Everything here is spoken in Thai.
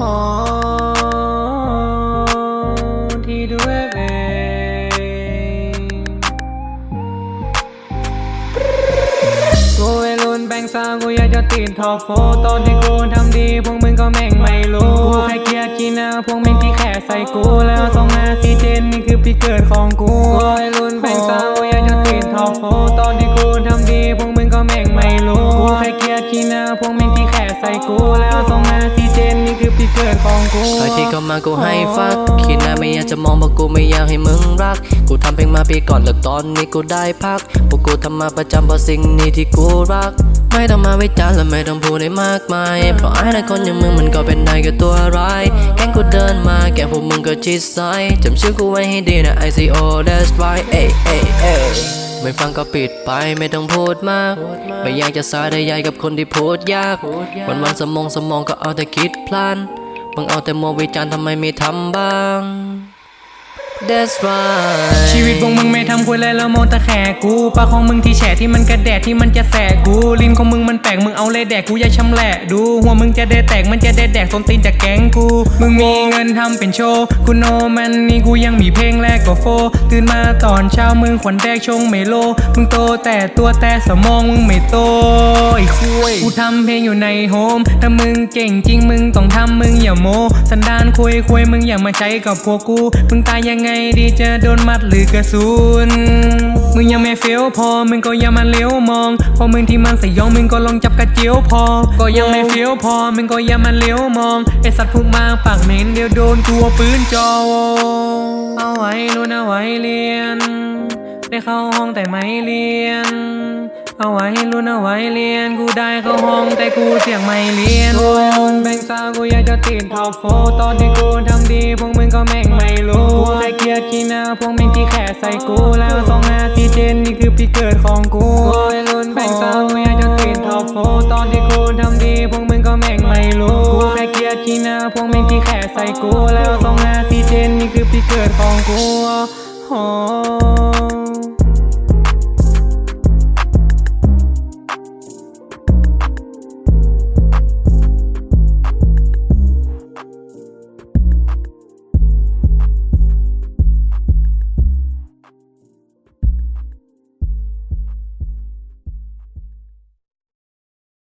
on ที่ด้วยเกูอนแบงซากูอยากจะติดทอโฟตอนที่กูทำดีพวกมึงก็แม่งไม่รู้กูแค่เกียดขี้น้าพวกแม่งที่แค่ใส่กูแล้วสองอาซีเจนนี่คือพี่เกิดของกูกูไอรุนแบ่งซากูอยากจะติดทอโฟตอนที่กูทำดีพวกมึงก็แม่งไม่รู้กูแค่เกียดขี้น้าพวกม่งที่แค่ใส่กูแล้ว ใครที่เข้ามากูให้ฟักคิดนาไม่อยากจะมองเพราะกูไม่อยากให้มึงรัก กูทำเพลงมาปีก่อนแล้วตอนนี้กูได้พัก พวกกูทำมาประจำเพราะสิ่งนี้ที่กูรัก ไม่ต้องมาวิจารณ์และไม่ต้องพูดให้มากมาย เพราะไอ้ในคนอย่างมึงมันก็เป็นได้แค่ตัวร้าย แกงกูเดินมาแกพวกมึงก็ชิดซ้ายจำชื่อกูไว้ให้ดีนะ ICO that's right เอ้ยเอ้ยเอ้ยไม่ฟังก็ปิดไปไม่ต้องพูดมาก ไม่อยากจะสายได้ใหญ่กับคนที่พูดยาก วันวันสมองสมองก็เอาแต่คิดพลัน มึงเอาแต่มัววิจารณ์ทำไมไม่ทำบ้าง That's right ชีวิตพวกมึงไม่ทำคุยเลยแล้วโมแต่แขกกูปากของมึงที่แฉะที่มันกระแดดที่มันจะแสกกูลิ้นของมึงมันแปลกมึงเอาเลยแดกกูอย่าชำแหละดูหัวมึงจะได้แตกมันจะได้แดกส้นตีนจากแก๊งกู มึงมีเงินทำเป็นโชว์กูโนมันนี่กูยังมีเพลงแรกก็โฟ ตื่นมาตอนเช้ามึงขวัญแดกชงไม่โล มึงโตแต่ตัวแต่สมองมึงไม่โตไอ้คุยกูทำเพลงอยู่ในโฮมถ้ามึงเก่งจริงมึงต้องทำมึงอย่าโมสันดานคุยคุยมึงอย่ามาใช้กับพวกกู มึงตายยังไงดีจะโดนมัดหรือกระสุนมึงยังไม่เฟี้ยวพอมึงก็ย่ามาเลี้ยวมองเพอมึงที่มันสยองมึงก็ลองจับกระเจียวพอ ก็ยังไม่เฟี้ยวพอมึงก็ย่ามาเลี้ยวมองไอสัตว์พวกมาปากเหม็นเดี๋ยวโดนตัวปืนจ่อเอาไว้รู้นะไว้เรียน ได้เข้าห้องแต่ไม่เรียนเอาไว้รู้นะไว้เรียน กูได้เข้าห้องแต่กูเสียงไม่เรียนโอ้ยคนแบ่งสาวกูอยากจะติดท็อปโฟตอนที่กูทำดี พวกมึงก็แม่งไม่รู้ พวกแม่งที่แค่ใส่กูแล้วสองอาซีเจนนี่คือพี่เกิดของกูโอ้ยรุ่นแบ่งสาวกูอยากจะติดท็อปโฟตอนที่กูทำดีพวกมึงก็แม่งไม่รู้กูแค่เกียดขี้หน้าพวกแม่งที่แค่ใส่กูแล้วสองอาซีเจนนี่คือพี่เกิดของกูโอ้